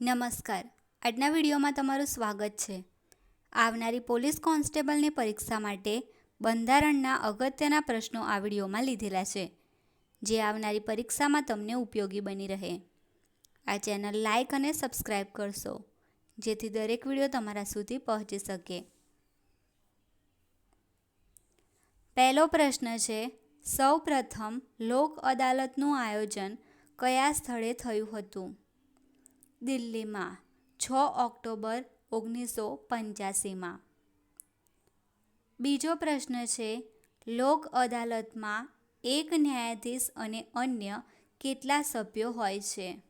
નમસ્કાર. આજના વિડીયોમાં તમારું સ્વાગત છે. આવનારી પોલીસ કોન્સ્ટેબલની પરીક્ષા માટે બંધારણના અગત્યના પ્રશ્નો આ વિડીયોમાં લીધેલા છે, જે આવનારી પરીક્ષામાં તમને ઉપયોગી બની રહે. આ ચેનલ લાઇક અને સબસ્ક્રાઈબ કરશો, જેથી દરેક વીડિયો તમારા સુધી પહોંચી શકે. પહેલો પ્રશ્ન છે સૌ પ્રથમ લોક અદાલતનું આયોજન કયા સ્થળે થયું હતું? દિલ્હીમાં, છ ઓક્ટોબર ઓગણીસો પંચ્યાસીમાં. બીજો પ્રશ્ન છે, લોક અદાલતમાં એક ન્યાયાધીશ અને અન્ય કેટલા સભ્યો હોય છે?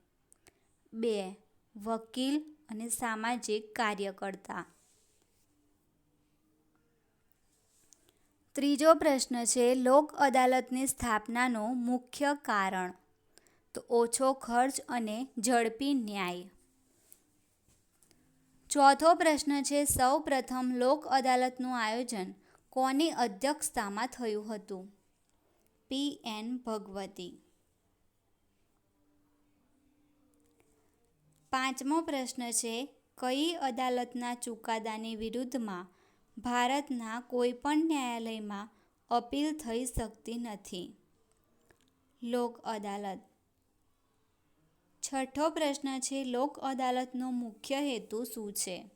બે, વકીલ અને સામાજિક કાર્યકર્તા. ત્રીજો પ્રશ્ન છે, લોક અદાલતની સ્થાપનાનું મુખ્ય કારણ. તો ઓછો ખર્ચ અને ઝડપી ન્યાય. ચોથો પ્રશ્ન છે, સૌ પ્રથમ લોક અદાલતનું આયોજન કોની અધ્યક્ષતામાં થયું હતું? પી. એન. ભગવતી. પાંચમો પ્રશ્ન છે, કઈ અદાલતના ચુકાદાની વિરુદ્ધમાં ભારતના કોઈપણ ન્યાયાલયમાં અપીલ થઈ શકતી નથી? લોક અદાલત. છઠ્ઠો પ્રશ્ન છે, લોક અદાલતનો મુખ્ય હેતુ શું છે?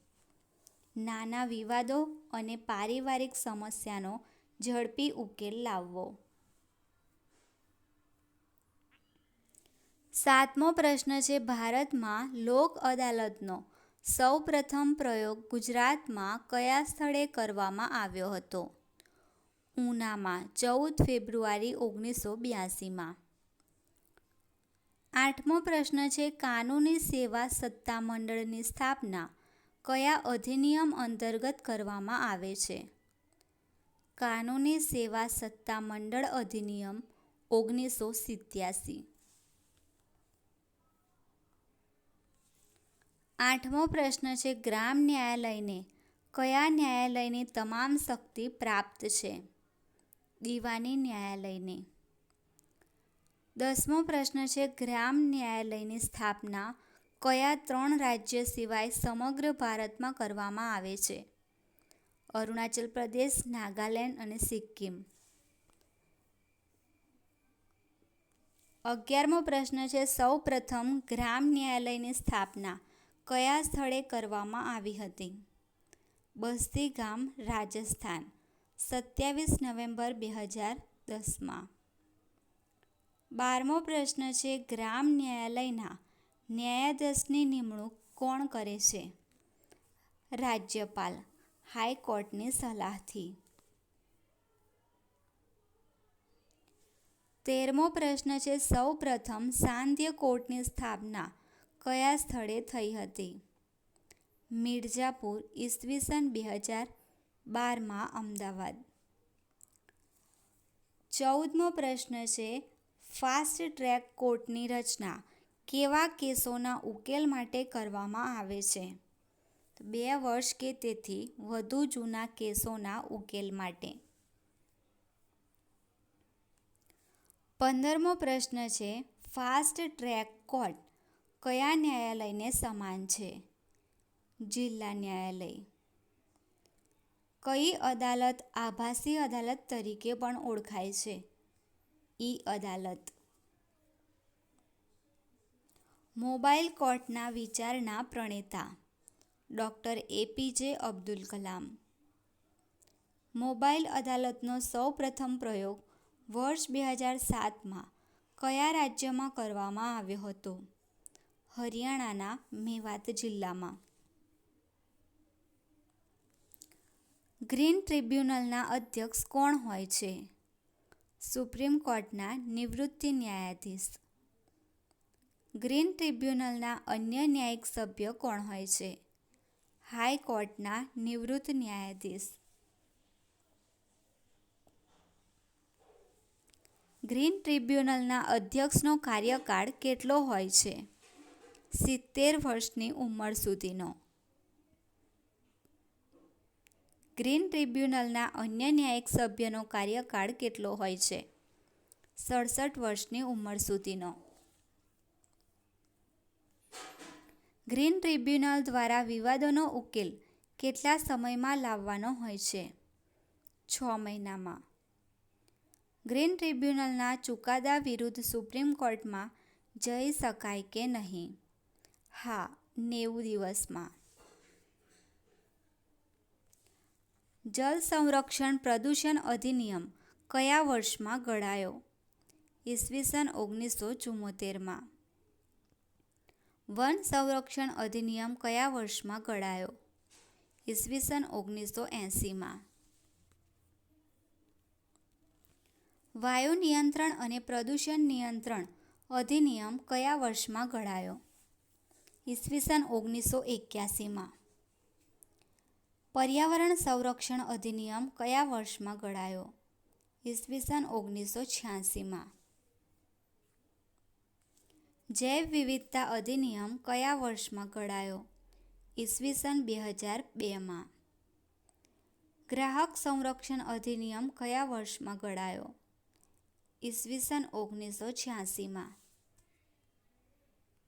નાના વિવાદો અને પારિવારિક સમસ્યાનો ઝડપી ઉકેલ લાવવો. સાતમો પ્રશ્ન છે, ભારતમાં લોક અદાલતનો સૌ પ્રથમ પ્રયોગ ગુજરાતમાં કયા સ્થળે કરવામાં આવ્યો હતો? ઉનામાં ચૌદ ફેબ્રુઆરી ઓગણીસો બ્યાસીમાં. આઠમો પ્રશ્ન છે, કાનૂની સેવા સત્તામંડળની સ્થાપના કયા અધિનિયમ અંતર્ગત કરવામાં આવે છે? કાનૂની સેવા સત્તામંડળ અધિનિયમ ઓગણીસો સિત્યાસી. આઠમો પ્રશ્ન છે, ગ્રામ ન્યાયાલયને કયા ન્યાયાલયની તમામ શક્તિ પ્રાપ્ત છે? દીવાની ન્યાયાલયને દસમો પ્રશ્ન છે, ગ્રામ ન્યાયાલયની સ્થાપના કયા ત્રણ રાજ્ય સિવાય સમગ્ર ભારતમાં કરવામાં આવે છે? અરુણાચલ પ્રદેશ, નાગાલેન્ડ અને સિક્કિમ. અગિયારમો પ્રશ્ન છે સૌ પ્રથમ ગ્રામ ન્યાયાલયની સ્થાપના કયા સ્થળે કરવામાં આવી હતી? બસ્તી ગામ, રાજસ્થાન. સત્યાવીસ નવેમ્બર બે હજાર દસમાં. બારમો પ્રશ્ન છે, ગ્રામ ન્યાયાલયના ન્યાયાધીશની નિમણૂક કોણ કરે છે? રાજ્યપાલ, હાઈકોર્ટની સલાહથી. તેરમો પ્રશ્ન છે સૌ પ્રથમ સાંધ્ય કોર્ટની સ્થાપના કયા સ્થળે થઈ હતી? મિર્ઝાપુર ઈસવીસન બે હજાર બારમાં અમદાવાદ. ચૌદમો પ્રશ્ન છે ફાસ્ટ ટ્રેક કોર્ટની રચના કેવા કેસોના ઉકેલ માટે કરવામાં આવે છે? બે વર્ષ કે તેથી વધુ જૂના કેસોના ઉકેલ માટે. પંદરમો પ્રશ્ન છે, ફાસ્ટ ટ્રેક કોર્ટ કયા ન્યાયાલયને સમાન છે? જિલ્લા ન્યાયાલય. કઈ અદાલત આભાસી અદાલત તરીકે પણ ઓળખાય છે? ઈ અદાલત. મોબાઈલ કોર્ટના વિચારના પ્રણેતા, doctor APJ Abdul Kalam. Mobile અદાલતનો સૌ પ્રથમ પ્રયોગ વર્ષ બે હજાર સાતમાં કયા રાજ્યમાં કરવામાં આવ્યો હતો? હરિયાણાના મેવાત જિલ્લામાં. ગ્રીન ટ્રિબ્યુનલના અધ્યક્ષ કોણ હોય છે? સુપ્રીમ કોર્ટના નિવૃત્તિ ન્યાયાધીશ. ગ્રીન ટ્રિબ્યુનલના અન્ય ન્યાયિક સભ્ય કોણ હોય છે? હાઈ કોર્ટના નિવૃત્ત ન્યાયાધીશ. ગ્રીન ટ્રિબ્યુનલના અધ્યક્ષનો કાર્યકાળ કેટલો હોય છે? સિત્તેર વર્ષની ઉંમર સુધીનો. ગ્રીન ટ્રિબ્યુનલના અન્ય ન્યાયિક સભ્યનો કાર્યકાળ કેટલો હોય છે? સડસઠ વર્ષની ઉંમર સુધીનો. ગ્રીન ટ્રિબ્યુનલ દ્વારા વિવાદોનો ઉકેલ કેટલા સમયમાં લાવવાનો હોય છે? છ મહિનામાં. ગ્રીન ટ્રિબ્યુનલના ચુકાદા વિરુદ્ધ સુપ્રીમ કોર્ટમાં જઈ શકાય કે નહીં? હા, નેવું દિવસમાં. જલ સંરક્ષણ પ્રદૂષણ અધિનિયમ કયા વર્ષમાં ઘડાયો? ઈસવીસન ઓગણીસો ચુમ્મોતેરમાં વન સંરક્ષણ અધિનિયમ કયા વર્ષમાં ઘડાયો? ઈસવીસન ઓગણીસો એંસીમાં. વાયુ નિયંત્રણ અને પ્રદૂષણ નિયંત્રણ અધિનિયમ કયા વર્ષમાં ઘડાયો? ઈસવીસન ઓગણીસો એક્યાસીમાં. પર્યાવરણ સંરક્ષણ અધિનિયમ કયા વર્ષમાં ઘડાયો? ઈસવીસન ઓગણીસો છ્યાસીમાં. જૈવ વિવિધતા અધિનિયમ કયા વર્ષમાં ઘડાયો? ઈસવીસન બે હજાર બેમાં. ગ્રાહક સંરક્ષણ અધિનિયમ કયા વર્ષમાં ઘડાયો? ઈસવીસન ઓગણીસો છ્યાસીમાં.